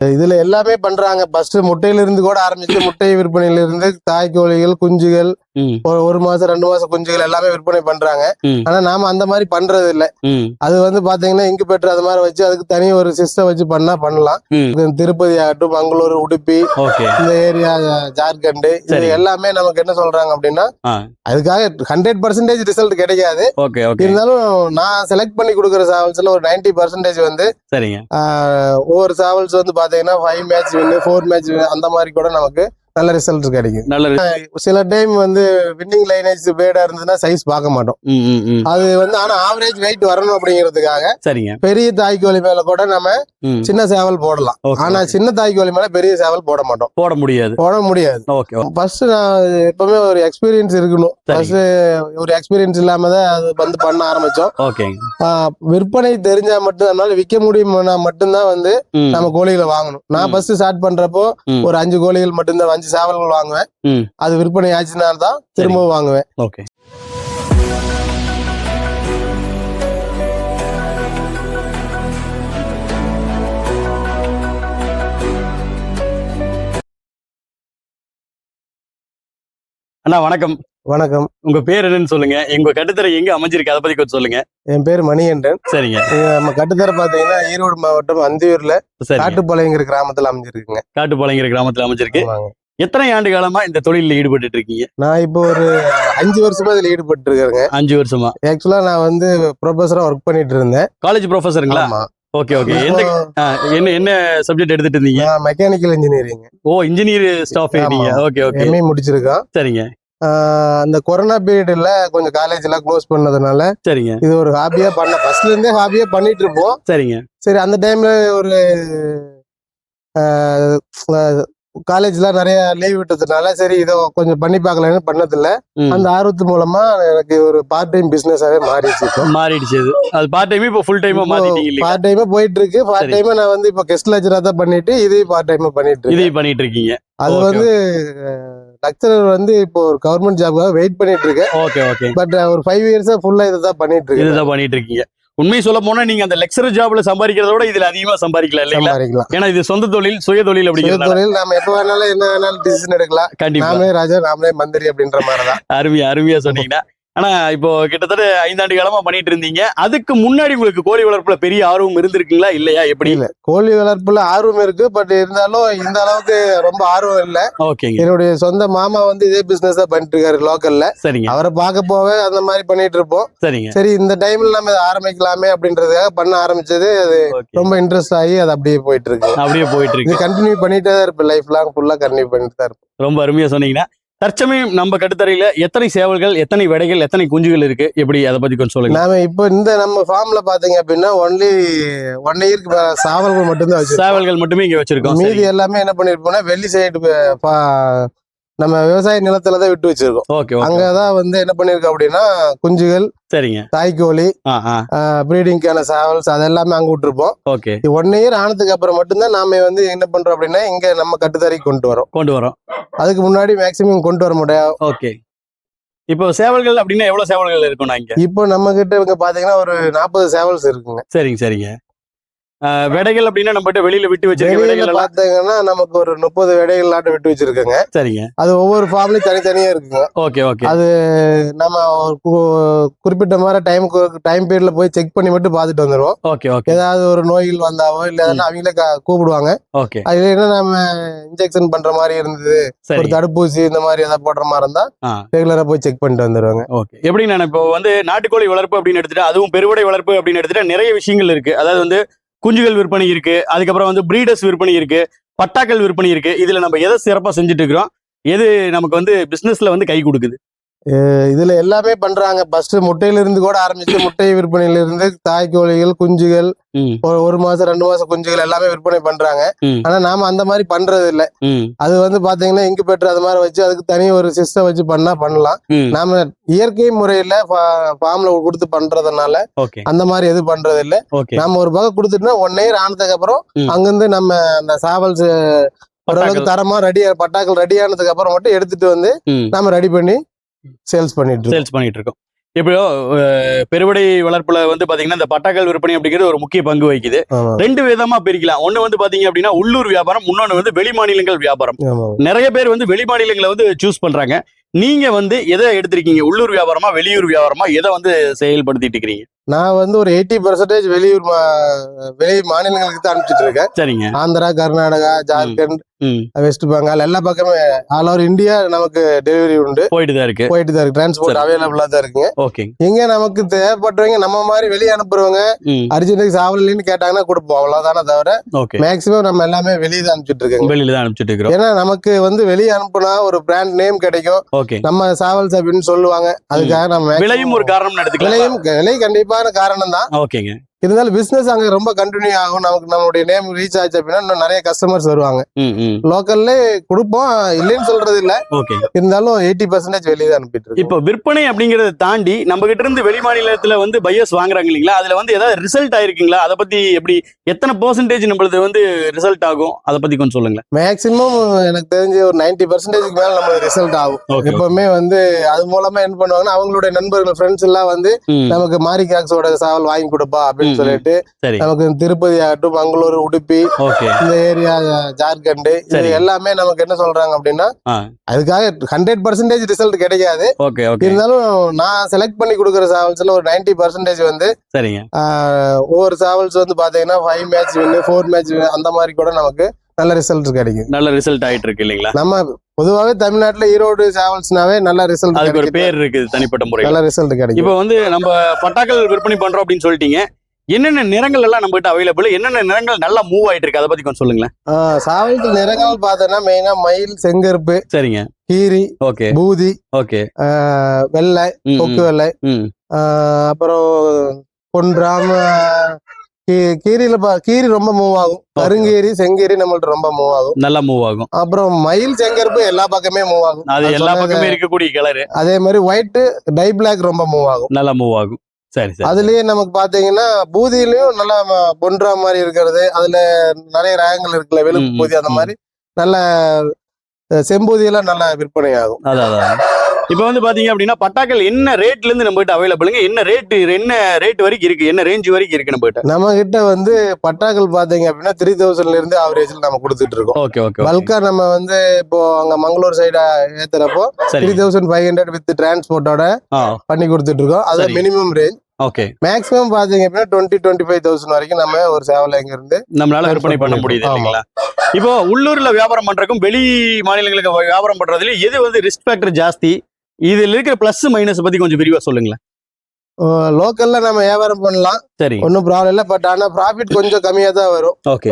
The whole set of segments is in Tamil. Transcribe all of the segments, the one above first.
இதுல எல்லாமே பண்றாங்க. ஃபர்ஸ்ட் முட்டையிலிருந்து கூட ஆரம்பிச்சு முட்டை விற்பனையிலிருந்து தாய்க்கோழிகள் தாய் கோழிகள் குஞ்சுகள் ஒரு- ஒரு மாசம் ரெண்டு மாசம் குஞ்சுகள் எல்லாமே விற்பனை பண்றாங்க. ஆனா நாம அந்த மாதிரி பண்றது இல்ல அது வந்து பாத்தீங்கன்னா இன்குபேட்டர் அது மாதிரி வச்சு அதுக்கு தனி ஒரு சிஸ்டம் வச்சு பண்ணா பண்ணலாம். திருப்பதி ஆகட்டும் மங்களூர் உடுப்பி இந்த ஏரியா ஜார்க்கண்ட் இது. எல்லாமே நமக்கு என்ன சொல்றாங்க அப்படின்னா. அதுக்காக ஹண்ட்ரட் பர்சன்டேஜ் ரிசல்ட் கிடைக்காது. இருந்தாலும் நான் செலக்ட் பண்ணி கொடுக்குற சாவல்ஸ்ல ஒரு 90% பர்சன்டேஜ் வந்து ஒவ்வொரு சாவல்ஸ் வந்து பாத்தீங்கன்னா five match win four match அந்த மாதிரி கூட நமக்கு நல்ல ரிசல்ட் கிடைக்கும் நல்ல சில டைம் வந்து வின்னிங் லைனேஜ் பேடா இருந்ததுன்னா சைஸ் பார்க்க மாட்டோம். அது வந்து ஆனா ஆவரேஜ் வெயிட் வரணும் அப்படிங்கிறதுக்காக சரிங்க பெரிய தாய்க்கோழி மேல கூட நம்ம சின்ன சேவல் போடலாம் ஓகே, ஆனா ஓகே. சின்ன தாய்க்கோழி மேல பெரிய சேவல் போட மாட்டோம் போட முடியாது போட முடியாது ஓகே ஓகே. ஃபர்ஸ்ட் நான் எப்பவுமே ஒரு எக்ஸ்பீரியன்ஸ் இருக்கணும். ஃபர்ஸ்ட் ஒரு எக்ஸ்பீரியன்ஸ் இல்லாம தான் அது வந்து பண்ண ஆரம்பிச்சோம் ஆஹ் விற்பனை தெரிஞ்சா மட்டும் நம்மளால விற்க முடியும்னா மட்டும்தான் வந்து நம்ம கோழிகளை வாங்கணும் நான். ஃபர்ஸ்ட் ஸ்டார்ட் பண்றப்போ. ஒரு அஞ்சு கோழிகள் மட்டும்தான் அஞ்சு சேவல்கள் வாங்குவேன். அது விற்பனை ஆச்சுன்னா தான் திரும்பவும் வாங்குவேன். ஓகே. அண்ணா வணக்கம். வணக்கம். உங்க பேர் என்னன்னு சொல்லுங்க. எங்க கட்டுத்தரை எங்க அமைஞ்சிருக்கு? அதை பத்தி கொஞ்சம் சொல்லுங்க. என் பேர் மணிகண்டன். சரிங்க. நம்ம கட்டுத்தர பாத்தீங்கன்னா ஈரோடு மாவட்டம் அந்தியூர்ல காட்டுப்பாளையங்கிற கிராமத்துல அமைஞ்சிருக்குங்க. காட்டுப்பாளையங்கிற கிராமத்துல அமைஞ்சிருக்கு. எத்தனை ஆண்டு காலமா இந்த தொழிலில் ஈடுபட்டு இருக்கீங்க? நான் இப்போ ஒரு அஞ்சு வருஷமா இதுல ஈடுபட்டு இருக்கிறேங்க அஞ்சு வருஷமா? ஆக்சுவலா நான் வந்து ப்ரொஃபஸரா ஒர்க் பண்ணிட்டு இருந்தேன். காலேஜ் ப்ரொஃபஸருங்களா ஓகே ஓகே எந்த என்ன என்ன சப்ஜெக்ட் எடுத்துட்டு இருந்தீங்க? Mechanical engineering oh engineer staff. நீங்க. ஓகே ஓகே எம்ஏ முடிச்சிருக்கேன் சரிங்க. அந்த கொரோனா பீரியட்ல கொஞ்சம் காலேஜ் எல்லாம் க்ளோஸ் பண்ணதுனால சரிங்க. இது ஒரு ஹாபியா பண்ண ஃபர்ஸ்ட்ல இருந்தே ஹாபியா பண்ணிட்டு இருப்போம். சரிங்க. சரி அந்த டைம்ல ஒரு காலேஜ்ல நிறைய லீவ் விட்டதுனால சரி இதோ கொஞ்சம் பண்ணி பார்க்கலாம்னு பண்ணதில்ல. அந்த ஆர்வத்து மூலமா எனக்கு ஒரு பார்ட் டைம் பிசினஸாவே மாறிடுச்சு மாறிடுச்சு அது பார்ட் டைம் இப்போ ஃபுல் டைமா மாத்திட்டீங்க பார்ட் டைமா போயிட்டு இருக்கு பார்ட். டைமா நான் வந்து இப்போ கெஸ்ட் லெக்சரா தான் பண்ணிட்டு இதையும் பார்ட் டைமா பண்ணிட்டு இருக்கேன். இதையும் பண்ணிட்டு இருக்கீங்க. அது வந்து லெக்சரர் வந்து இப்போ ஒரு கவர்மெண்ட் ஜாப்காக வெயிட் பண்ணிட்டு இருக்கேன். ஓகே ஓகே பட் ஒரு ஃபைவ் இயர்ஸா ஃபுல்லா இதை தான் பண்ணிட்டு இருக்கேன். இதுதான் பண்ணிட்டு இருக்கீங்க. உண்மையை சொல்ல போனா நீங்க அந்த லெக்சரர் ஜாப்ல சம்பாதிக்கிறத விட இதுல அதிகமா சம்பாதிக்கலாம் இல்லைங்களா? ஏன்னா இது சொந்த தொழில் சுய தொழில் சுய அப்படிங்கிறதுனால. தொழில் நாம எப்ப வேணாலும் என்ன வேணாலும் டிசிஷன் எடுக்கலாம். கண்டிப்பா. நாமளே ராஜா நாமளே மந்திரி அப்படின்ற மாதிரிதான். அருமையா அருமையா சொன்னீங்கன்னா ஆனா இப்போ கிட்டத்தட்ட ஐந்தாண்டு காலமா பண்ணிட்டு இருந்தீங்க. அதுக்கு முன்னாடி உங்களுக்கு கோழி வளர்ப்புல பெரிய ஆர்வம் இருந்திருக்குங்களா? இல்லையா? எப்படி? இல்ல. கோழி வளர்ப்புல ஆர்வம் இருக்கு. பட் இருந்தாலும் இந்த அளவுக்கு ரொம்ப ஆர்வம் இல்ல. ஓகேங்க. என்னுடைய சொந்த மாமா வந்து இதே பிசினஸ் தான் பண்ணிட்டு இருக்காரு லோக்கல்ல சரிங்க. அவரை பார்க்க போவே அந்த மாதிரி பண்ணிட்டு இருப்போம். சரிங்க. சரி இந்த டைம்ல நம்ம இதை ஆரம்பிக்கலாமே அப்படின்றதுக்காக பண்ண ஆரம்பிச்சது அது ஓகே. ரொம்ப இன்ட்ரெஸ்ட் ஆகி அது அப்படியே போயிட்டு இருக்கு. அப்படியே போயிட்டு இருக்கு. கண்டினியூ பண்ணிட்டே தான் இருப்பேன். லைஃப் லாங் ஃபுல்லா கண்டினியூ பண்ணிட்டு தான் இருப்பேன். ரொம்ப அருமையா சொன்னீங்கன்னா தற்சமயம் நம்ம கட்டுத்தரையில எத்தனை சேவல்கள் எத்தனை விடைகள் எத்தனை குஞ்சுகள் இருக்கு? எப்படி? அதை பத்தி கொஞ்சம் சொல்லுங்க. நாம இப்போ இந்த நம்ம ஃபார்ம்ல பாத்தீங்க அப்படின்னா ஒன்லி ஒன் இயர்க்கு சாவல்கள் மட்டும்தான் சேவல்கள் மட்டுமே இங்க வச்சிருக்கோம். மீதி. எல்லாமே என்ன பண்ணிருப்போம்னா வெள்ளி சைடு நம்ம விவசாய நிலத்துல தான் விட்டு வச்சிருக்கோம். ஓகே அங்கதான் வந்து என்ன பண்ணிருக்கோம் அப்படின்னா குஞ்சுகள் சரிங்க. தாய்க்கோழி ப்ரீடிங்கான சாவல்ஸ் அது எல்லாமே அங்க விட்டுருப்போம். ஓகே. ஒன் இயர் ஆனதுக்கு அப்புறம் மட்டும்தான் நாம வந்து என்ன பண்றோம் அப்படின்னா இங்க நம்ம கட்டுத்தரைக்கு கொண்டு வரோம். கொண்டு வரோம். அதுக்கு முன்னாடி மேக்சிமம் கொண்டு வர முடியாது ஓகே. இப்போ சேவல்கள் அப்படின்னா எவ்வளவு சேவல்கள் இருக்கும்னா இங்க? இப்போ நம்ம கிட்ட இங்க பாத்தீங்கன்னா ஒரு நாற்பது சேவல்ஸ் இருக்குங்க. சரிங்க சரிங்க. விடைகள் அப்படின்னா நம்ம வெளியில விட்டு வச்சிருக்க விடைகள் பாத்தீங்கன்னா நமக்கு ஒரு முப்பது விடைகள் நாட்டு விட்டு வச்சிருக்கோங்க. சரிங்க. அது ஒவ்வொரு ஃபார்ம்லயும் தனித்தனியா இருக்குங்க. Okay okay. அது நம்ம குறிப்பிட்ட மாதிரி டைம் டைம் பீரியட்ல போய் செக் பண்ணி மட்டும் பார்த்துட்டு வந்துருவோம். Okay okay. ஏதாவது ஒரு நோய்கள் வந்தாவோ இல்ல எதனா அவங்களே கூப்பிடுவாங்க. ஓகே. அதுல என்ன நம்ம இன்ஜெக்ஷன் பண்ற மாதிரி இருந்தது ஒரு தடுப்பூசி இந்த மாதிரி ஏதாவது போடுற மாதிரி இருந்தா. ரெகுலரா போய் செக் பண்ணிட்டு வந்துருவாங்க. ஓகே. எப்படி நான் இப்போ வந்து நாட்டுக்கோழி வளர்ப்பு அப்படின்னு எடுத்துட்டு அதுவும் பெருவடை வளர்ப்பு அப்படின்னு எடுத்துட்டா நிறைய விஷயங்கள் இருக்கு. அதாவது வந்து குஞ்சுகள் விற்பனை இருக்கு. அதுக்கப்புறம் வந்து பிரீடர்ஸ் விற்பனை இருக்கு. பட்டாக்கள் விற்பனை இருக்கு. இதுல நம்ம எதை சிறப்பா செஞ்சுட்டு இருக்கிறோம்? எது நமக்கு வந்து பிசினஸ்ல வந்து கை கொடுக்குது? இதுல எல்லாமே பண்றாங்க. ஃபர்ஸ்ட் முட்டையில இருந்து கூட ஆரம்பிச்சு முட்டை விற்பனையில இருந்து தாய் கோழிகள் குஞ்சுகள் ஒரு மாசம் ரெண்டு மாசம் குஞ்சுகள் எல்லாமே விற்பனை பண்றாங்க. ஆனா நாம அந்த மாதிரி பண்றது இல்ல அது வந்து பாத்தீங்கன்னா இன்குபேட்டர் அது மாதிரி வச்சு அதுக்கு தனி ஒரு சிஸ்டம் வச்சு பண்ணா பண்ணலாம். நாம இயற்கை முறையில ஃபார்ம்ல கொடுத்து பண்றதுனால அந்த மாதிரி எதுவும் பண்றது இல்ல நம்ம ஒரு பக்கம் கொடுத்துட்டோம்னா ஒன் இயர் ஆனதுக்கு அப்புறம். அங்கிருந்து நம்ம அந்த சாவல்ஸ் ஓரளவுக்கு தரமா ரெடி பட்டாக்கள் ரெடி ஆனதுக்கு அப்புறம் மட்டும் எடுத்துட்டு வந்து நாம ரெடி பண்ணி சேல்ஸ் பண்ணிட்டு சேல்ஸ் பண்ணிட்டு இருக்கோம். எப்படியோ பெருவடை வளர்ப்புல வந்து பாத்தீங்கன்னா இந்த பட்டாக்கள் விற்பனை அப்படிங்கிறது ஒரு முக்கிய பங்கு வகிக்குது. ரெண்டு விதமா பிரிக்கலாம். ஒண்ணு வந்து பாத்தீங்க அப்படின்னா உள்ளூர் வியாபாரம் இன்னொன்னு வந்து வெளி மாநிலங்கள் வியாபாரம். நிறைய பேர் வந்து வெளி மாநிலங்களை வந்து சூஸ் பண்றாங்க. நீங்க வந்து எதை எடுத்திருக்கீங்க? உள்ளூர் வியாபாரமா வெளியூர் வியாபாரமா? எதை வந்து செயல்படுத்திட்டு இருக்கிறீங்க? நான் வந்து ஒரு எயிட்டி பர்சன்டேஜ் வெளியூர் வெளி மாநிலங்களுக்கு தான் அனுப்பிச்சிட்டு இருக்கேன். சரிங்க. ஆந்திரா கர்நாடகா ஜார்க்கண்ட் வெஸ்ட் பெங்கால் எல்லா பக்கமே ஆல் ஓவர் இந்தியா நமக்கு டெலிவரி உண்டு. போயிட்டு தான் இருக்கு. போயிட்டு தான் இருக்கு. டிரான்ஸ்போர்ட். அவைலபிளா தான் இருக்குங்க. ஓகே. இங்க நமக்கு தேவைப்பட்டவங்க நம்ம மாதிரி வெளியே அனுப்புறவங்க அர்ஜென்ட்டுக்கு சாவலின்னு கேட்டாங்கன்னா கொடுப்போம். அவ்வளவுதானே தவிர ஓகே. மேக்சிமம் நம்ம எல்லாமே வெளியே தான் அனுப்பிச்சிட்டு இருக்கோங்க. வெளியில தான் அனுப்பிச்சிட்டு இருக்கிறோம். ஏன்னா நமக்கு வந்து வெளியே அனுப்புனா ஒரு பிராண்ட் நேம் கிடைக்கும். ஓகே நம்ம சாவல்ஸ் அப்படின்னு சொல்லுவாங்க. அதுக்காக நம்ம விலையும் ஒரு காரணம் விலையும் விலை கண்டிப்பான காரணம் தான் ஓகேங்க இருந்தாலும் பிசினஸ் அங்க ரொம்ப கண்டினியூ ஆகும். நமக்கு நம்மளுடைய நேம் ரீச் ஆச்சு அப்படின்னா இன்னும் நிறைய கஸ்டமர்ஸ் வருவாங்க. லோக்கல்ல கொடுப்போம். இல்லைன்னு சொல்றது இல்ல. இருந்தாலும் எயிட்டி பர்சன்டேஜ் வெளியே தான் அனுப்பிட்டு இருக்கோம். இப்போ விற்பனை அப்படிங்கறத தாண்டி நம்ம கிட்ட இருந்து வெளி மாநிலத்துல வந்து பையர்ஸ் வாங்குறாங்க இல்லைங்களா? அதுல வந்து ஏதாவது ரிசல்ட் ஆயிருக்குங்களா? அதை பத்தி எப்படி எத்தனை பெர்சன்டேஜ் நம்மளது வந்து ரிசல்ட் ஆகும்? அதை பத்தி கொஞ்சம் சொல்லுங்களேன். மேக்சிமம் எனக்கு தெரிஞ்சு ஒரு நைன்டி பர்சன்டேஜ்க்கு மேல நம்மளுக்கு ரிசல்ட் ஆகும். எப்பவுமே வந்து அது மூலமா என்ன பண்ணுவாங்கன்னா அவங்களுடைய நண்பர்கள் ஃப்ரெண்ட்ஸ் எல்லாம் வந்து நமக்கு மாரி காக்ஸோட சாவல் வாங்கி கொடுப்பா அப்படின்னு சொல்லிட்டு நமக்கு திருப்பதி ஆகட்டும் மங்களூர் உடுப்பி இந்த ஏரியா ஜார்க்கண்ட் இது. எல்லாமே நமக்கு என்ன சொல்றாங்க அப்படின்னா. அதுக்காக ஹண்ட்ரட் பர்சன்டேஜ் ரிசல்ட் கிடைக்காது. இருந்தாலும் நான் செலக்ட் பண்ணி கொடுக்குற சாவல்ஸ்ல ஒரு நைன்டி பர்சன்டேஜ் வந்து ஒவ்வொரு சாவல்ஸ் வந்து பாத்தீங்கன்னா five match win four match அந்த மாதிரி கூட நமக்கு நல்ல ரிசல்ட் கிடைக்கும் நல்ல ரிசல்ட் ஆயிட்டு இருக்கு இல்லைங்களா? நம்ம பொதுவாகவே தமிழ்நாட்டுல ஈரோடு சாவல்ஸ்னாவே நல்ல ரிசல்ட் அதுக்கு ஒரு பேர் இருக்குது தனிப்பட்ட முறையில். நல்ல ரிசல்ட் கிடைக்கும் இப்போ வந்து நம்ம பட்டாக்கள் விற்பனை பண்றோம் அப்படின்னு சொல்லிட்டீங்க. என்னென்ன நிறங்கள் எல்லாம் நம்ம கிட்ட அவைலபிள் என்னென்ன நிறங்கள் நல்லா மூவ் ஆயிட்டு இருக்கு? அதை பத்தி கொஞ்சம் சொல்லுங்களேன். சாவல்கள் நிறங்கள் பார்த்தோன்னா மெயினா மயில் செங்கருப்பு சரிங்க. கீரி ஓகே. பூதி ஓகே. வெள்ளை கொக்கு வெள்ளை. அப்புறம் பொன்றாம கீரியில பா கீரி ரொம்ப மூவ் ஆகும். கருங்கீரி செங்கீரி நம்மள்ட்ட ரொம்ப மூவ் ஆகும். நல்லா மூவ் ஆகும். அப்புறம் மயில் செங்கருப்பு எல்லா பக்கமே மூவ் ஆகும். அது எல்லா பக்கமே இருக்கக்கூடிய கலர் அதே மாதிரி ஒயிட் டை பிளாக் ரொம்ப மூவ் ஆகும். நல்லா மூவ் ஆகும். சரி அதுலயே நமக்கு பாத்தீங்கன்னா பூதியிலயும் நல்லா பொன்றா மாதிரி இருக்கிறது. அதுல நிறைய ரகங்கள் இருக்குல்ல வெளுப்பு பூதி அந்த. மாதிரி. நல்ல அஹ், செம்பூதி எல்லாம் நல்லா விற்பனை ஆகும் அதான். இப்போ வந்து பாத்தீங்க அப்படின்னா பட்டாக்கள் என்ன ரேட்ல இருந்து நம்ம கிட்ட அவைலபிளுங்க என்ன ரேட் என்ன ரேட் வரைக்கும் இருக்கு? என்ன ரேஞ்ச் வரைக்கும் இருக்கு நம்ம கிட்ட? நம்ம கிட்ட வந்து பட்டாக்கள் பாத்தீங்க அப்படின்னா த்ரீ தௌசண்ட்ல இருந்து ஆவரேஜ்ல நம்ம கொடுத்துட்டு இருக்கோம். ஓகே ஓகே பல்கா நம்ம வந்து இப்போ அங்க மங்களூர் சைடா ஏத்துறப்போ சரி. Three thousand five hundred with டிரான்ஸ்போர்ட்டோட பண்ணி கொடுத்துட்டு இருக்கோம். அது. மினிமம் ரேஞ்ச் ஓகே மேக்ஸிமம் பாத்தீங்க அப்படின்னா டுவெண்ட்டி டுவெண்ட்டி ஃபைவ் தௌசண்ட் வரைக்கும் நம்ம ஒரு சேவல இங்க இருந்து நம்மளால விற்பனை பண்ண முடியுது. இல்லைங்களா? இப்போ உள்ளூர்ல வியாபாரம் பண்றதுக்கும் வெளி மாநிலங்களுக்கு வியாபாரம் பண்றதுல எது வந்து ரிஸ்க் ஃபேக்டர் ஜாஸ்தி? இதுல இருக்கிற பிளஸ் மைனஸ் பத்தி கொஞ்சம் விரிவா சொல்லுங்களேன். லோக்கல்ல நம்ம வியாபாரம் பண்ணலாம். சரி. ஒன்றும் ப்ராப்ளம் இல்லை பட் ஆனா ப்ராஃபிட் கொஞ்சம் கம்மியா தான் வரும். ஓகே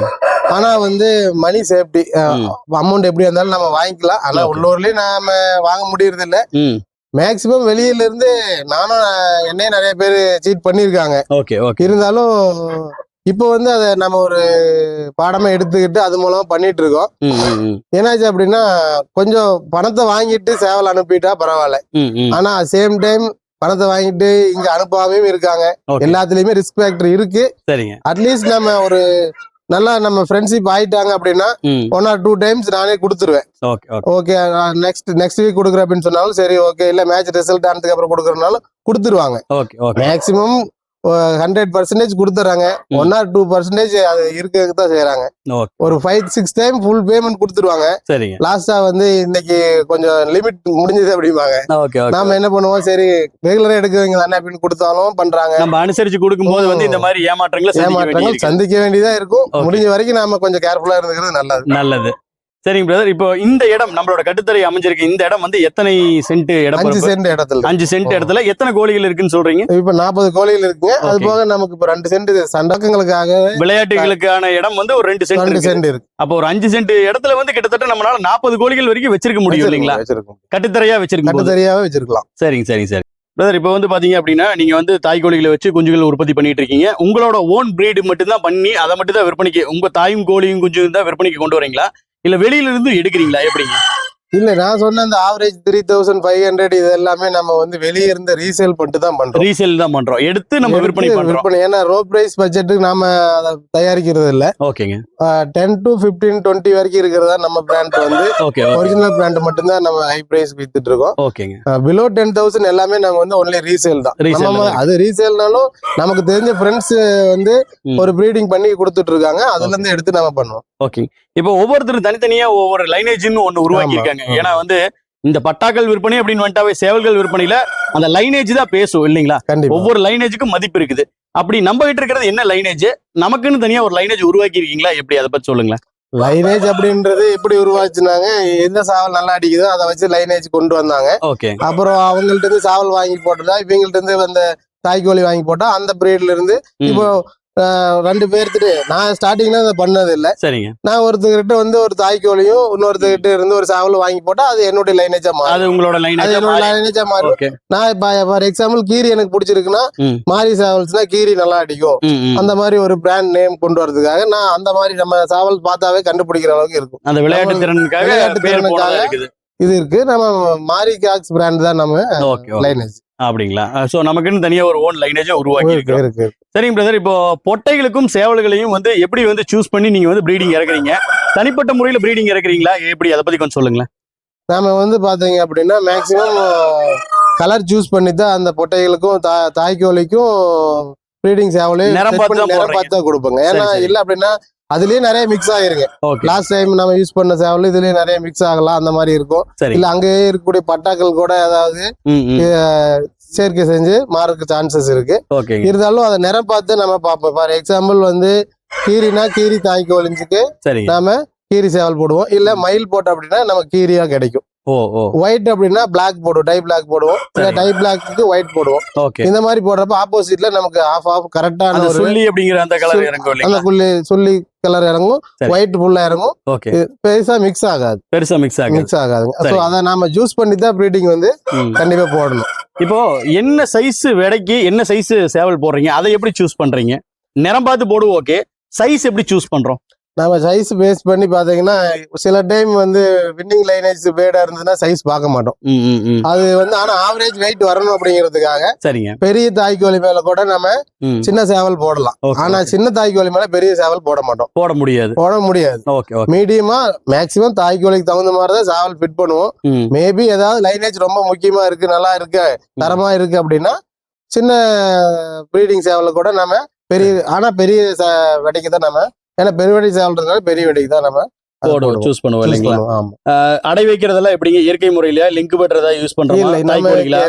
ஆனா வந்து மணி சேஃப்டி. அமௌண்ட் எப்படி இருந்தாலும் நம்ம வாங்கிக்கலாம். ஆனா Okay. உள்ளூர்லயும் நாம வாங்க முடியறது இல்ல. மேக்சிமம் வெளியில இருந்து நானும் அஹ், என்னையும் நிறைய பேர் சீட் பண்ணியிருக்காங்க. ஓகே ஓகே இருந்தாலும் இப்போ வந்து அதை நம்ம ஒரு பாடமா எடுத்துக்கிட்டு அது மூலமா பண்ணிட்டு இருக்கோம் என்னாச்சு அப்படின்னா கொஞ்சம் பணத்தை வாங்கிட்டு சேவல் அனுப்பிட்டா பரவாயில்ல. ஆனா சேம் டைம் பணத்தை வாங்கிட்டு இங்க அனுப்பாமையும் இருக்காங்க. எல்லாத்துலயுமே ரிஸ்க் ஃபேக்டர் இருக்கு. சரிங்க. அட்லீஸ்ட் நம்ம ஒரு நல்லா நம்ம ஃப்ரெண்ட்ஷிப் ஆயிட்டாங்க அப்படின்னா ஒன் ஆர் டூ டைம்ஸ் நானே கொடுத்துருவேன். ஓகே நெக்ஸ்ட் நெக்ஸ்ட் வீக் கொடுக்குறேன் அப்படின்னு சொன்னாலும் சரி ஓகே இல்ல மேட்ச் ரிசல்ட் ஆனதுக்கு அப்புறம் கொடுக்குறனாலும் கொடுத்துருவாங்க. மேக்சிமம் ஹண்ட்ரட் பர்சன்டேஜ் கொடுத்துறாங்க. ஒன் ஆர் டூ பர்சன்டேஜ் அது இருக்கிறதுக்கு தான் செய்யறாங்க ஒரு five six time full payment கொடுத்துருவாங்க. லாஸ்டா வந்து இன்னைக்கு கொஞ்சம் லிமிட் முடிஞ்சது அப்படிம்பாங்க. நாம என்ன பண்ணுவோம்? சரி ரெகுலரா எடுக்குவீங்க தானே அப்படின்னு கொடுத்தாலும் பண்றாங்க. நம்ம அனுசரிச்சு கொடுக்கும்போது வந்து இந்த மாதிரி ஏமாற்றங்களை சந்திக்க ஏமாற்றங்கள். சந்திக்க வேண்டியதா இருக்கும். முடிஞ்ச வரைக்கும் நாம கொஞ்சம் கேர்ஃபுல்லா இருந்துக்கிறது நல்லது. நல்லது. சரிங்க பிரதர் இப்போ இந்த இடம் நம்மளோட கட்டுத்தரை அமைஞ்சிருக்கு. இந்த இடம் வந்து எத்தனை சென்ட் இடம் அஞ்சு? சென்ட் இடத்துல. அஞ்சு சென்ட் இடத்துல எத்தனை கோழிகள் இருக்குன்னு சொல்றீங்க? இப்ப நாற்பது கோழிகள் இருக்குங்க அது. போக நமக்கு இப்ப ரெண்டு சென்ட் சண்டக்கங்களுக்காக விளையாட்டுகளுக்கான இடம் வந்து ஒரு ரெண்டு சென்ட் ரெண்டு இருக்கு. சென்ட் இருக்கு. அப்போ ஒரு அஞ்சு சென்ட் இடத்துல வந்து கிட்டத்தட்ட நம்மளால நாற்பது கோழிகள் வரைக்கும் வச்சிருக்க முடியும் இல்லைங்களா? கட்டுத்தரையா வச்சிருக்கும் கட்டு போது. தெரியாவே வச்சிருக்கலாம். சரிங்க சரிங்க சரி. பிரதர் இப்போ வந்து பாத்தீங்க அப்படின்னா நீங்க வந்து தாய் கோழிகளை வச்சு குஞ்சுகள் உற்பத்தி பண்ணிட்டு இருக்கீங்க. உங்களோட ஓன் பிரீடு மட்டும் தான் பண்ணி அதை மட்டும் தான் விற்பனைக்கு உங்க தாயும் கோழியும் குஞ்சும் தான் விற்பனைக்கு கொண்டு வரீங்களா? இல்ல வெளியில இருந்து எடுக்கிறீங்களா? எப்படிங்க இல்ல நான் சொன்ன அந்த average three thousand five hundred இது எல்லாமே நம்ம வந்து வெளியே இருந்து ரீசேல் பண்ணிட்டு தான் பண்றோம். ரீசேல் தான் பண்றோம். எடுத்து நம்ம விற்பனை பண்றோம். விற்பனை ஏன்னா ரோ பிரைஸ் பட்ஜெட்டுக்கு நாம அதை தயாரிக்கிறது இல்ல. ஓகேங்க. டென் டு பிப்டீன் டுவெண்ட்டி வரைக்கும் இருக்கிறதா நம்ம பிராண்ட் வந்து ஓகே ஒரிஜினல் பிராண்ட் மட்டும்தான் நம்ம ஹை பிரைஸ் வித்துட்டு இருக்கோம். ஓகேங்க. பிலோ டென் தௌசண்ட் எல்லாமே நம்ம வந்து ஒன்லி ரீசேல் தான். நம்ம. அது ரீசேல்னாலும் நமக்கு தெரிஞ்ச ஃப்ரெண்ட்ஸ் வந்து. ஒரு ப்ரீடிங் பண்ணி கொடுத்துட்டு இருக்காங்க. அதுல இருந்து எடுத்து நம்ம பண்ணுவோம். ஓகே இப்போ ஒவ்வொருத்தரும் தனித்தனியா ஒவ்வொரு லைனேஜ்னு ஒண்ணு உருவாக்கி ஆமா, இருக்காங்க. ஆமா. ஏன்னா வந்து இந்த பட்டாக்கள் விற்பனை அப்படின்னு வந்துட்டாவே சேவல்கள் விற்பனையில அந்த லைனேஜ் தான் பேசும் இல்லைங்களா? கண்டிப்பா. ஒவ்வொரு லைனேஜுக்கும் மதிப்பு இருக்குது. அப்படி நம்ம கிட்ட இருக்கிறது என்ன லைனேஜ் நமக்குன்னு தனியா ஒரு லைனேஜ் உருவாக்கி இருக்கீங்களா? எப்படி? அதை பத்தி சொல்லுங்களேன். லைனேஜ் அப்படின்றது எப்படி உருவாச்சுனாங்க எந்த சாவல் நல்லா அடிக்குதோ அதை வச்சு லைனேஜ் கொண்டு வந்தாங்க. ஓகே. அப்புறம் அவங்கள்ட்ட இருந்து சாவல் வாங்கி போட்டதா இவங்கள்ட்ட இருந்து அந்த தாய்க்கோழி வாங்கி போட்டா அந்த பிரீட்ல இருந்து இப்போ ரெண்டு பேர்த்துட்டு. நான் ஸ்டார்டிங்ல அதை பண்ணது இல்ல சரிங்க. நான் ஒருத்தர்கிட்ட வந்து ஒரு தாய்க்கோழியும் இன்னொருத்தர்கிட்ட இருந்து ஒரு சாவல் வாங்கி போட்டா அது என்னுடைய லைனேஜா மாறும். அது உங்களோட லைனேஜ் லைனேஜா மாறும். நான் இப்ப ஃபார் எக்ஸாம்பிள் கீரி எனக்கு பிடிச்சிருக்குன்னா. மாரி சாவல்ஸ்னா கீரி நல்லா அடிக்கும். அந்த மாதிரி ஒரு பிராண்ட் நேம் கொண்டு வரதுக்காக நான் அந்த மாதிரி நம்ம சாவல் பார்த்தாவே கண்டுபிடிக்கிற அளவுக்கு இருக்கும். அந்த விளையாட்டு திறனுக்காக விளையாட்டு திறனுக்காக இது இருக்கு. நம்ம மாரி காக்ஸ் பிராண்ட் தான் நம்ம லைனேஜ் அப்படிங்களா? சோ நமக்குன்னு தனியா ஒரு ஓன் லைனேஜும் உருவாக்கி இருக்கு. சரிங்க பிரதர் இப்போ பொட்டைகளுக்கும் சேவல்களையும் வந்து எப்படி வந்து சூஸ் பண்ணி நீங்க வந்து ப்ரீடிங் இறக்குறீங்க? தனிப்பட்ட முறையில ப்ரீடிங் இறக்குறீங்களா? எப்படி? அதை பத்தி கொஞ்சம் சொல்லுங்களேன். நாம வந்து பாத்தீங்க அப்படின்னா மேக்சிமம் கலர் சூஸ் பண்ணி தான் அந்த பொட்டைகளுக்கும் தா- தாய்க்கோழிக்கும் ப்ரீடிங் சேவலையும் நிறம் பார்த்து தான் கொடுப்போங்க. ஏன்னா. இல்ல அப்படின்னா அதுலயே நிறைய மிக்ஸ் ஆகிருங்க. லாஸ்ட் டைம் நம்ம யூஸ் பண்ண சேவல் இதுலயே நிறைய மிக்ஸ் ஆகலாம் அந்த மாதிரி இருக்கும். இல்ல அங்கேயே இருக்கக்கூடிய பட்டாக்கள் கூட ஏதாவது. சேர்க்கை செஞ்சு மாறதுக்கு சான்சஸ் இருக்கு. இருந்தாலும் அதை நிறம் பார்த்து நம்ம பார்ப்போம் ஃபார் எக்ஸாம்பிள் வந்து கீரினா கீரி தாய்க்கோழிஞ்சுக்கு சரிங்க. நாம கீரி சேவல் போடுவோம். இல்ல மயில் போட்டோம் அப்படின்னா நமக்கு கீரியா கிடைக்கும். ஒயிட் அப்படின்னா பிளாக் போடுவோம் டை பிளாக் போடுவோம். டை பிளாக்கு ஒயிட் போடுவோம். இந்த மாதிரி போடுறப்ப ஆப்போசிட்ல நமக்கு ஆஃப் ஆஃப் கரெக்டான ஒரு சுள்ளி அப்படிங்கிற அந்த கலர் இறங்கும் அந்த புள்ளி சொல்லி கலர் இறங்கும். ஒயிட் ஃபுல்லா இறங்கும். பெருசா மிக்ஸ் ஆகாது. பெருசா மிக்ஸ் ஆகுது. மிக்ஸ் ஆகாதுங்க. சரி. ஸோ அதை நாம ஜூஸ் பண்ணி தான் ப்ரீடிங் வந்து. கண்டிப்பா போடணும். இப்போ என்ன சைஸ் விடைக்கு என்ன சைஸ் சேவல் போடுறீங்க? அதை எப்படி சூஸ் பண்றீங்க? நிறம் பார்த்து போடுவோம் ஓகே சைஸ் எப்படி சூஸ் பண்றோம்? நாம சைஸ் பேஸ் பண்ணி பாத்தீங்கன்னா சில டைம் வந்து வின்னிங் லைனேஜ் பேடா இருந்ததுன்னா சைஸ் பார்க்க மாட்டோம். அது வந்து ஆனா ஆவரேஜ் வெயிட் வரணும் அப்படிங்கிறதுக்காக சரிங்க. பெரிய தாய்க்கோழி மேல கூட நம்ம. சின்ன சேவல் போடலாம். ஆனா. சின்ன தாய்க்கோழி மேல பெரிய சேவல் போட மாட்டோம். போட முடியாது. போட முடியாது. மீடியமா மேக்சிமம் தாய்க்கோழிக்கு தகுந்த மாதிரி தான் சேவல் ஃபிட் பண்ணுவோம். மேபி ஏதாவது லைனேஜ் ரொம்ப முக்கியமா இருக்கு நல்லா இருக்கு தரமா இருக்கு அப்படின்னா சின்ன ப்ரீடிங் சேவலை கூட நம்ம பெரிய ஆனா பெரிய வெடைக்கு தான் நம்ம ஏன்னா பெரிய வெடி சேவல்ன்றதுனால பெரிய வெடிக்கு தான் நம்ம போடுவோம். சூஸ் பண்ணுவோம் இல்லைங்களா. அடை வைக்கிறதெல்லாம் எப்படிங்க? இயற்கை முறையிலயா? லிங்க் பெற்றதா யூஸ் பண்றோமா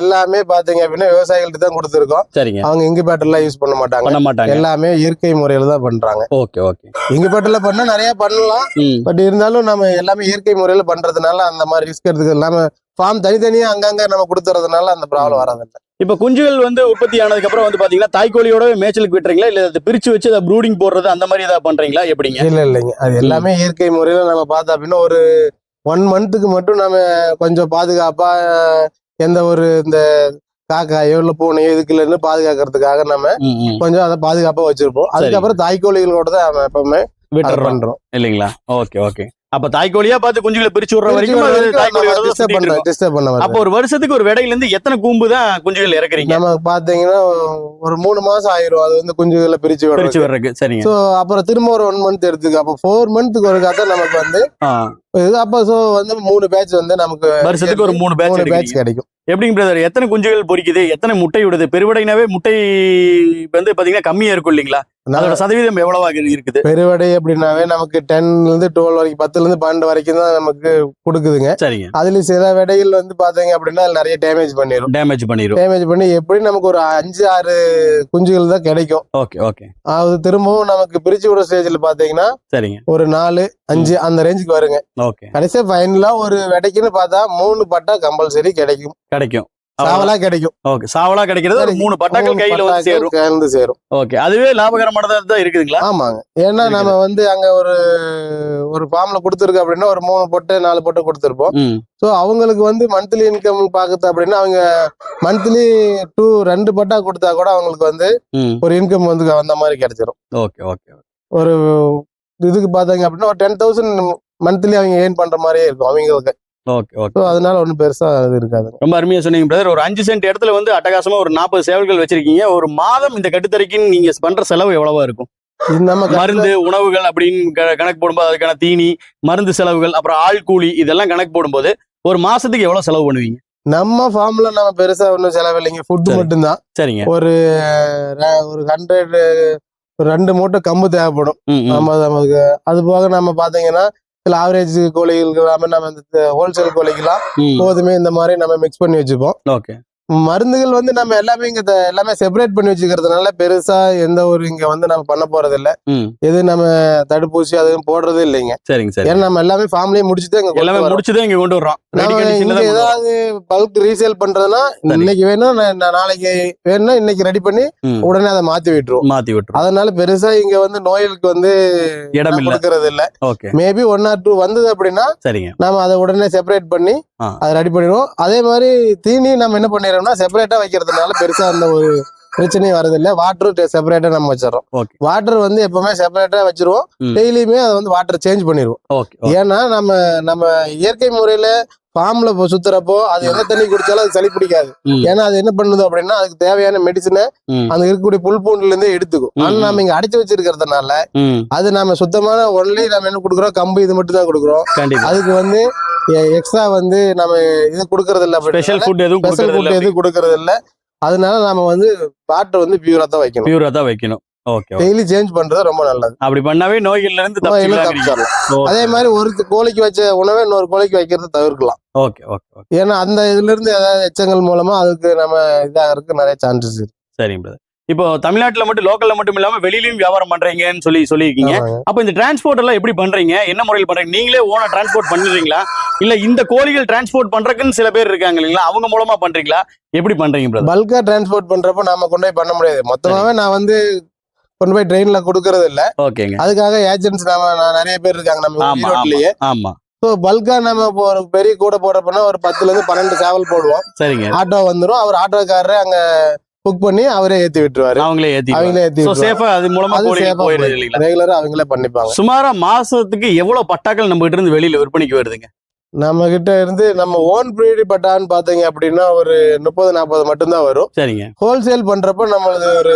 எல்லாமே பாத்தீங்க அப்படின்னா விவசாயிகள்ட்ட தான் கொடுத்துருக்கோம். சரிங்க. அவங்க இங்குபேட்டர்லாம் யூஸ் பண்ண மாட்டாங்க. பண்ண மாட்டாங்க. எல்லாமே இயற்கை முறையில தான் பண்றாங்க. Okay okay. இங்குபேட்டர்ல பண்ணா நிறைய பண்ணலாம். பட் இருந்தாலும் நம்ம எல்லாமே இயற்கை முறையில பண்றதுனால அந்த மாதிரி ரிஸ்க் எடுத்துக்க இல்லாம ஃபார்ம் தனித்தனியா அங்கங்க நம்ம கொடுத்துறதுனால அந்த ப்ராப்ளம் வராது. இப்ப குஞ்சுகள் வந்து உற்பத்தி ஆனதுக்கு அப்புறம் வந்து பாத்தீங்கன்னா தாய்க்கோழியோட மேய்ச்சலுக்கு விட்டுறீங்களா? இல்ல அதை பிரிச்சு வச்சு அதை ப்ரூடிங் போடுறது அந்த மாதிரி ஏதாவது பண்றீங்களா? எப்படிங்க? இல்ல இல்லைங்க. அது எல்லாமே இயற்கை முறையில நம்ம பார்த்தோம் அப்படின்னா ஒரு ஒன் மந்த்துக்கு மட்டும் நம்ம கொஞ்சம் பாதுகாப்பா எந்த ஒரு இந்த காக்காயோ இல்ல பூனையோ இதுக்குள்ள இருந்து பாதுகாக்கிறதுக்காக நம்ம. கொஞ்சம் அதை பாதுகாப்பா வச்சிருப்போம். அதுக்கப்புறம் தாய்க்கோழிகளோட தான் நம்ம எப்பவுமே விட்டுறோம். பண்றோம். இல்லைங்களா? Okay okay. அப்ப தாய்க்கோழியா பார்த்து குஞ்சுகளை பிரிச்சு விடுற வரைக்கும் அப்போ ஒரு வருஷத்துக்கு ஒரு விடையில இருந்து எத்தனை கூம்பு தான் குஞ்சுகள் இறக்குறீங்க? நமக்கு பாத்தீங்கன்னா ஒரு மூணு மாசம் ஆயிரும். அது வந்து குஞ்சுகளை பிரிச்சு பிரிச்சு வர்றதுக்கு சரிங்க. அப்புறம் திரும்ப ஒரு ஒன் மந்த் எடுத்துக்கு. அப்போ ஃபோர் மந்த்துக்கு ஒரு கதை நமக்கு வந்து இது அப்போ ஸோ வந்து மூணு பேட்ச் வந்து நமக்கு வருஷத்துக்கு ஒரு மூணு பேட்ச் பேட்ச் கிடைக்கும். எப்படிங்க பிரதர் எத்தனை குஞ்சுகள் பொரிக்குது எத்தனை முட்டை விடுது? பெருவடைனாவே முட்டை வந்து பாத்தீங்கன்னா கம்மியா இருக்கும் இல்லைங்களா? அதோட சதவீதம் எவ்வளவாக இருக்குது? பெருவடை அப்படின்னாவே நமக்கு டென்ல இருந்து டுவெல் வரைக்கும் பத்துல இருந்து பன்னெண்டு வரைக்கும் தான் நமக்கு கொடுக்குதுங்க. சரிங்க. அதுல சில விடைகள் வந்து பாத்தீங்க அப்படின்னா நிறைய டேமேஜ் பண்ணிடும் டேமேஜ் பண்ணிரும். டேமேஜ் பண்ணி எப்படி நமக்கு ஒரு அஞ்சு ஆறு குஞ்சுகள் தான் கிடைக்கும். ஓகே ஓகே அது திரும்பவும் நமக்கு பிரிச்சு விடுற ஸ்டேஜ்ல பாத்தீங்கன்னா சரிங்க. ஒரு நாலு அஞ்சு அந்த ரேஞ்சுக்கு வருங்க. கடைசியா ஃபைனலா ஒரு விடைக்குன்னு பார்த்தா மூணு பட்டா கம்பல்சரி கிடைக்கும். கிடைக்கும். சாவலா கிடைக்கும். ஓகே. சாவலா கிடைக்கிறது ஒரு மூணு பட்டாக்கள் கையில வந்து சேரும். கலந்து சேரும். ஓகே. அதுவே லாபகரமானதா தான் இருக்குதுங்களா? ஆமாங்க. ஏன்னா. நம்ம வந்து அங்க ஒரு ஒரு ஃபார்ம்ல கொடுத்துருக்கு அப்படின்னா ஒரு மூணு பொட்டு நாலு பொட்டு கொடுத்துருப்போம். ஸோ அவங்களுக்கு வந்து மந்த்லி இன்கம் பாக்குது அப்படின்னா அவங்க மந்த்லி டூ ரெண்டு பட்டா கொடுத்தா கூட அவங்களுக்கு வந்து ஒரு இன்கம் வந்து அந்த மாதிரி கிடைச்சிரும். ஓகே ஓகே ஒரு இதுக்கு பார்த்தாங்க அப்படின்னா ஒரு டென் தௌசண்ட் மந்த்லி அவங்க ஏர்ன் பண்ற மாதிரியே இருக்கும் அவங்களுக்கு. ஓகே ஓகே அதனால ஒன்றும் பெருசா இது இருக்காது. ரொம்ப அருமையா சொன்னீங்க பிரதர் ஒரு அஞ்சு சென்ட் இடத்துல வந்து அட்டகாசமா ஒரு நாற்பது சேவல்கள் வச்சிருக்கீங்க. ஒரு மாதம் இந்த கட்டுத்தரைக்குன்னு நீங்க பண்ற செலவு எவ்வளவா இருக்கும்? நம்ம மருந்து உணவுகள் அப்படின்னு கணக்கு போடும்போது அதுக்கான தீனி மருந்து செலவுகள் அப்புறம் ஆள் கூலி இதெல்லாம் கணக்கு போடும்போது ஒரு மாசத்துக்கு எவ்வளவு செலவு பண்ணுவீங்க? நம்ம ஃபார்ம்ல நம்ம பெருசா ஒன்றும் செலவில்லைங்க. ஃபுட்டு. மட்டும்தான். சரிங்க. ஒரு ஒரு ஹண்ட்ரட் ரெண்டு மூட்டை கம்பு தேவைப்படும். நம்ம நமக்கு அது போக நம்ம பாத்தீங்கன்னா சில ஆவரேஜ் கோழிகளுக்கு இல்லாம நம்ம இந்த ஹோல்சேல் கோழிக்கெல்லாம் ம். கோதுமை இந்த மாதிரி நம்ம மிக்ஸ் பண்ணி வச்சுப்போம் ஓகே மருந்துகள் வந்து நம்ம எல்லாமே இங்க எல்லாமே செப்பரேட் பண்ணி வச்சுக்கிறதுனால பெருசா எந்த ஒரு இங்க வந்து நம்ம பண்ண போறது இல்ல. எது நம்ம தடுப்பூசி அதுவும் போடுறது இல்லைங்க சரிங்க சரி ஏன்னா நம்ம எல்லாமே ஃபேமிலியை முடிச்சுட்டு இங்க எல்லாமே. முடிச்சுதான் இங்க கொண்டு வர்றோம் நம்ம இங்க. ஏதாவது பல்க் ரீசேல் பண்றதுன்னா. இன்னைக்கு வேணும் நான் நாளைக்கு வேணும்னா இன்னைக்கு ரெடி பண்ணி. உடனே அதை மாத்தி விட்டுருவோம் மாத்தி விட்டுரும் அதனால பெருசா இங்க வந்து நோய்களுக்கு வந்து இடம் கொடுக்கறது இல்ல okay maybe one or two வந்தது அப்படின்னா சரிங்க நாம அதை உடனே செப்பரேட் பண்ணி. அதை ரெடி பண்ணிடுவோம் அதே மாதிரி தீனி நம்ம என்ன வைக்கிறோம்னா செப்பரேட்டா வைக்கிறதுனால பெருசா அந்த ஒரு பிரச்சனையும் வரதில்லை வாட்டரும் செப்பரேட்டா நம்ம வச்சிடறோம். வாட்டர் வந்து எப்பவுமே செப்பரேட்டா வச்சிருவோம். டெய்லியுமே அதை வந்து வாட்டர் சேஞ்ச் பண்ணிடுவோம். ஏன்னா நம்ம நம்ம இயற்கை முறையில ஃபார்ம்ல சுத்துறப்போ அது எந்த தண்ணி குடிச்சாலும் அது சளி பிடிக்காது. ஏன்னா அது என்ன பண்ணுது அப்படின்னா அதுக்கு தேவையான மெடிசனை. அந்த இருக்கக்கூடிய புல் பூண்டுல இருந்தே எடுத்துக்கும். ஆனா. நம்ம இங்க அடைச்சு வச்சிருக்கிறதுனால அது நம்ம சுத்தமான ஒன்லி நம்ம என்ன கொடுக்குறோம்? கம்பு இது மட்டும் தான் கொடுக்குறோம் அதுக்கு வந்து எக்ஸ்ட்ரா வந்து நம்ம இது கொடுக்கறது இல்ல ஸ்பெஷல் ஃபுட் எதுவும் கொடுக்கறது இல்ல அதனால நாம வந்து வாட்டர் வந்து பியூரா தான் வைக்கணும். பியூரா தான் வைக்கணும். ஓகே டெய்லி சேஞ்ச் பண்றது ரொம்ப நல்லது. அப்படி பண்ணாவே நோய்கள்ல இருந்து தப்பிச்சிடலாம். அதே மாதிரி ஒரு கோழிக்கு வச்ச உணவை இன்னொரு கோழிக்கு வைக்கிறது தவிர்க்கலாம். ஓகே ஓகே ஓகே ஏன்னா அந்த இதுல இருந்து ஏதாவது எச்சங்கள் மூலமா அதுக்கு நம்ம இதாகிறதுக்கு நிறைய சான்சஸ் இருக்கு. சரிங்க பிரதர் இப்போ தமிழ்நாட்டுல மட்டும் லோக்கல்ல மட்டும் இல்லாம வெளியிலயும் வியாபாரம் பண்றீங்கன்னு சொல்லி சொல்லியிருக்கீங்க. அப்ப இந்த டிரான்ஸ்போர்ட் எல்லாம் எப்படி பண்றீங்க? என்ன முறையில் பண்றீங்க? நீங்களே ஓனா டிரான்ஸ்போர்ட் பண்ணுறீங்களா இல்ல இந்த கோழிகள் டிரான்ஸ்போர்ட் பண்றதுக்குன்னு சில பேர் இருக்காங்க இல்லைங்களா? அவங்க மூலமா பண்றீங்களா? எப்படி பண்றீங்க பல்கா டிரான்ஸ்போர்ட் பண்றப்போ நாம கொண்டு போய் பண்ண முடியாது. மொத்தமாவே நான் வந்து கொண்டு போய் ட்ரெயின்ல கொடுக்கறது இல்ல. ஓகேங்க. அதுக்காக ஏஜென்ட்ஸ் நாம நிறைய பேர் இருக்காங்க நம்ம ஆமா, ஈரோட்லயே ஆமா. ஸோ பல்கா நம்ம இப்போ ஒரு பெரிய கூட போடுறப்பன்னா ஒரு பத்துல இருந்து பன்னெண்டு சேவல் போடுவோம். சரிங்க. ஆட்டோ வந்துரும். அவர் ஆட்டோக்காரரு அங்க புக் பண்ணி அவரே ஏத்தி விட்டுருவாரு. அவங்களே ஏத்தி அவங்களே ஏத்தி சேஃபா அது மூலமா ரெகுலரா அவங்களே பண்ணிப்பாங்க. சுமாரா மாசத்துக்கு எவ்வளவு பட்டாக்கள் நம்ம கிட்ட இருந்து வெளியில விற்பனைக்கு வருதுங்க? நம்ம கிட்ட இருந்து நம்ம ஓன் பிரீடு பட்டான்னு பாத்தீங்க அப்படின்னா ஒரு முப்பது நாற்பது மட்டும்தான் வரும். சரிங்க. ஹோல்சேல் பண்றப்ப நம்மளது ஒரு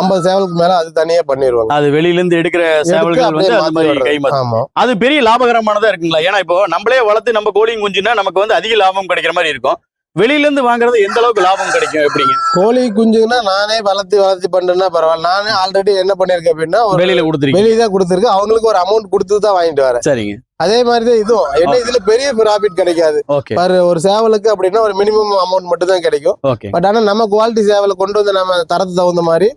ஐம்பது சேவலுக்கு மேல அது தனியா பண்ணிடுவாங்க அது வெளியில இருந்து எடுக்கிற சேவல்கள் வந்து அந்த மாதிரி ஆமா. அது பெரிய லாபகரமானதா இருக்குங்களா? ஏன்னா இப்போ நம்மளே வளர்த்து நம்ம கோழியும் குஞ்சுனா நமக்கு வந்து அதிக லாபம் கிடைக்கிற மாதிரி இருக்கும். வெளியில இருந்து வாங்குறது எந்த அளவுக்கு லாபம் கிடைக்கும் எப்படிங்க? கோழி குஞ்சுங்கன்னா நானே வளர்த்தி வளர்த்தி பண்றேன்னா பரவாயில்ல. நானே ஆல்ரெடி என்ன பண்ணிருக்கேன் அப்படின்னா வெளியில கொடுத்துருக்கீங்க. வெளியே தான் கொடுத்துருக்கு. அவங்களுக்கு ஒரு அமௌண்ட் கொடுத்து தான் வாங்கிட்டு வரேன். சரிங்க. அதே மாதிரி தான் இதுவும். என்ன இதுல பெரிய ப்ராஃபிட் கிடைக்காது. பாரு ஒரு சேவலுக்கு அப்படின்னா ஒரு மினிமம் அமௌண்ட் மட்டும் தான் கிடைக்கும் பட் ஆனா நம்ம குவாலிட்டி சேவலை கொண்டு வந்து நம்ம தரத்து தகுந்த மாதிரி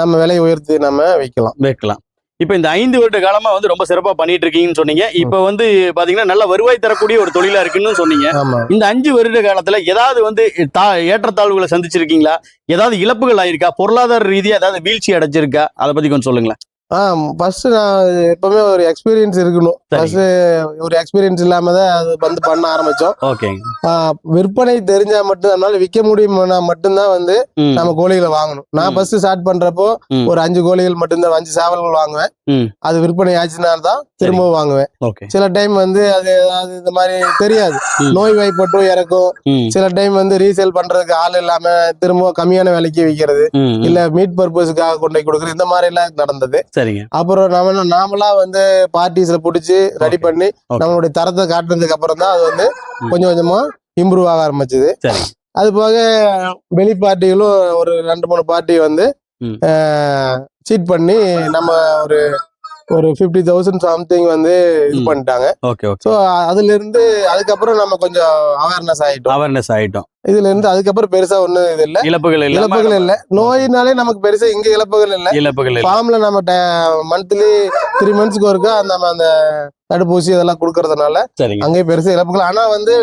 நம்ம விலையை உயர்த்தி நம்ம விற்கலாம் வைக்கலாம். இப்போ இந்த ஐந்து வருட காலமா வந்து ரொம்ப சிறப்பா பண்ணிட்டு இருக்கீங்கன்னு சொன்னீங்க. இப்போ வந்து பாத்தீங்கன்னா நல்ல வருவாய் தரக்கூடிய ஒரு தொழிலா இருக்குன்னு சொன்னீங்க. இந்த அஞ்சு வருட காலத்துல ஏதாவது வந்து தா ஏற்றத்தாழ்வுகளை சந்திச்சிருக்கீங்களா? ஏதாவது இழப்புகள் ஆயிருக்கா? பொருளாதார ரீதியா ஏதாவது வீழ்ச்சி அடைஞ்சிருக்கா? அதை பத்தி கொஞ்சம் சொல்லுங்களேன். ஆ ஃபர்ஸ்ட் நான் எப்பவுமே ஒரு எக்ஸ்பீரியன்ஸ் இருக்கணும். ஃபர்ஸ்ட் ஒரு எக்ஸ்பீரியன்ஸ் இல்லாம தான் அது வந்து பண்ண ஆரம்பிச்சோம். ஆ, விற்பனை தெரிஞ்சா மட்டும் நம்மளால விற்க முடியும்னா மட்டும்தான் வந்து நம்ம கோழிகளை வாங்கணும். நான். ஃபர்ஸ்ட் ஸ்டார்ட் பண்றப்போ. ஒரு அஞ்சு கோழிகள் மட்டும்தான் அஞ்சு சேவல்கள் வாங்குவேன். அது விற்பனை ஆச்சுன்னா தான் திரும்பவும் வாங்குவேன். ஓகே. சில டைம் வந்து அது ஏதாவது இந்த மாதிரி தெரியாது. நோய் வாய்ப்பட்டும் இறக்கும். சில டைம் வந்து ரீசேல் பண்றதுக்கு ஆள் இல்லாம திரும்ப கம்மியான விலைக்கு விற்கிறது. இல்ல மீட் பர்பஸ்க்காக கொண்டு போய் கொடுக்குறது. இந்த மாதிரி எல்லாம் நடந்தது சரிங்க அப்புறம் நம்ம நாமளா வந்து பார்ட்டிஸ்ல புடிச்சு ரெடி. பண்ணி. நம்மளுடைய தரத்தை காட்டுனதுக்கு அப்புறம் தான் அது வந்து. கொஞ்சம் கொஞ்சமா இம்ப்ரூவ் ஆக ஆரம்பிச்சது அது போக வெளி பார்ட்டிகளும் ஒரு ரெண்டு மூணு பார்ட்டி வந்து. சீட் பண்ணி நம்ம ஒரு ஒரு ஃபிஃப்டி தௌசண்ட் சம்திங் வந்து இது. பண்ணிட்டாங்க. ஓகே ஓகே ஸோ அதுல இருந்து அதுக்கப்புறம் நம்ம கொஞ்சம் அவேர்னஸ் ஆயிட்டோம். அவேர்னஸ் ஆயிட்டோம். இதுல இருந்து அதுக்கப்புறம் பெருசா ஒண்ணும் இது இல்ல. இழப்புகள் இல்லாம இழப்புகள் இல்ல. நோயினாலே நமக்கு பெருசா இங்க இழப்புகள் இல்ல. இழப்புகள் இல்ல. ஃபார்ம்ல நம்ம மந்த்லி த்ரீ மந்த்ஸ்க்கு ஒருக்கா நம்ம அந்த தடுப்பூசி இதெல்லாம் கொடுக்கறதுனால சரிங்க. அங்கேயே பெருசா இழப்புகள். ஆனா வந்து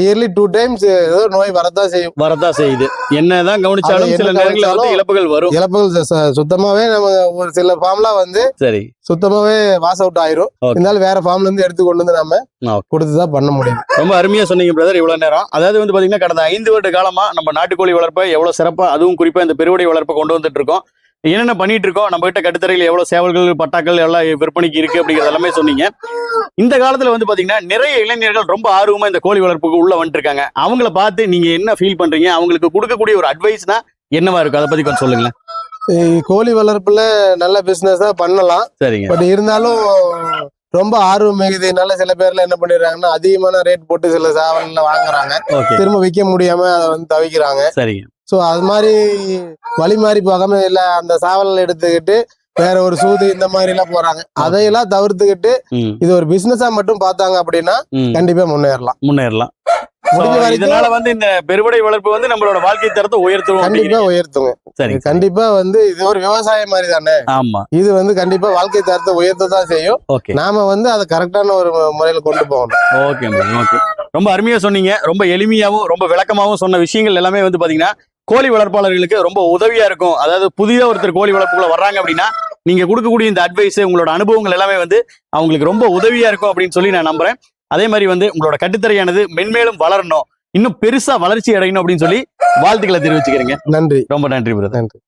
இயர்லி டூ டைம்ஸ் ஏதோ நோய் வரதான் செய்யும். வரதா செய்யுது. என்னதான் கவனிச்சாலும் சில நேரங்களில் வந்து இழப்புகள் வரும். இழப்புகள் சுத்தமாவே நம்ம ஒரு சில ஃபார்ம்லாம் வந்து சரி. சுத்தமாவே வாஸ் அவுட் ஆயிரும். இருந்தாலும் வேற ஃபார்ம்ல இருந்து எடுத்து கொண்டு வந்து நம்ம. கொடுத்துதான் பண்ண முடியும். ரொம்ப அருமையா சொன்னீங்க பிரதர் இவ்வளவு நேரம். அதாவது வந்து பாத்தீங்கன்னா கடந்த ஐந்து வருட காலமா நம்ம நாட்டுக்கோழி வளர்ப்பை எவ்வளவு சிறப்பா அதுவும் குறிப்பா இந்த பெருவடை வளர்ப்பை கொண்டு வந்துட்டு இருக்கோம். என்னென்ன பண்ணிட்டு இருக்கோம் நம்ம கிட்ட கட்டுத்தரையில் எவ்வளவு சேவல்கள் பட்டாக்கள் எல்லாம் விற்பனைக்கு இருக்கு அப்படிங்கிறது எல்லாமே சொன்னீங்க. இந்த காலத்துல வந்து பாத்தீங்கன்னா நிறைய இளைஞர்கள் ரொம்ப ஆர்வமா இந்த கோழி வளர்ப்புக்கு உள்ள வந்துட்டு இருக்காங்க அவங்கள பார்த்து நீங்க என்ன ஃபீல் பண்றீங்க? அவங்களுக்கு கொடுக்கக்கூடிய ஒரு அட்வைஸ்னா என்னவா இருக்கும்? அதை பத்தி கொஞ்சம் சொல்லுங்களேன். கோழி வளர்ப்புல நல்ல பிசினஸ் தான் பண்ணலாம். சரிங்க. பட் இருந்தாலும் ரொம்ப ஆர்வம் மிகுதினால சில பேர்ல என்ன பண்ணிடுறாங்கன்னா அதிகமான ரேட் போட்டு சில சேவல்ல வாங்குறாங்க. திரும்ப விற்க முடியாம அதை வந்து தவிக்கிறாங்க. சரிங்க. ஸோ அது மாதிரி வழி மாறி போகாம இல்ல அந்த சாவல் எடுத்துக்கிட்டு வேற ஒரு சூது இந்த மாதிரி எல்லாம் போறாங்க அதையெல்லாம் தவிர்த்துக்கிட்டு இது ஒரு பிசினஸா மட்டும் பார்த்தாங்க அப்படின்னா கண்டிப்பா முன்னேறலாம். முன்னேறலாம். இதனால வந்து இந்த பெருவடை வளர்ப்பு வந்து நம்மளோட வாழ்க்கை தரத்தை உயர்த்தும் கண்டிப்பா. உயர்த்துங்க. சரிங்க கண்டிப்பா வந்து இது ஒரு விவசாயம் மாதிரி தானே? ஆமா. இது வந்து கண்டிப்பா வாழ்க்கை தரத்தை உயர்த்த தான் செய்யும் நாம வந்து அதை கரெக்டான ஒரு முறையில கொண்டு போகணும். Okay okay. ரொம்ப அருமையா சொன்னீங்க. ரொம்ப எளிமையாவும் ரொம்ப விளக்கமாவும் சொன்ன விஷயங்கள் எல்லாமே வந்து பாத்தீங்கன்னா கோழி வளர்ப்பாளர்களுக்கு ரொம்ப உதவியா இருக்கும். அதாவது புதிய ஒருத்தர் கோழி வளர்ப்புக்குள்ள வர்றாங்க அப்படின்னா நீங்க கொடுக்கக்கூடிய இந்த அட்வைஸ் உங்களோட அனுபவங்கள் எல்லாமே வந்து அவங்களுக்கு ரொம்ப உதவியா இருக்கும் அப்படின்னு சொல்லி நான் நம்புறேன். அதே மாதிரி வந்து உங்களோட கட்டுத்தரையானது மென்மேலும் வளரணும். இன்னும் பெருசா வளர்ச்சி அடையணும் அப்படின்னு சொல்லி வாழ்த்துக்களை தெரிவிச்சுக்கிறேங்க. நன்றி. ரொம்ப நன்றி பிரதர் நன்றி.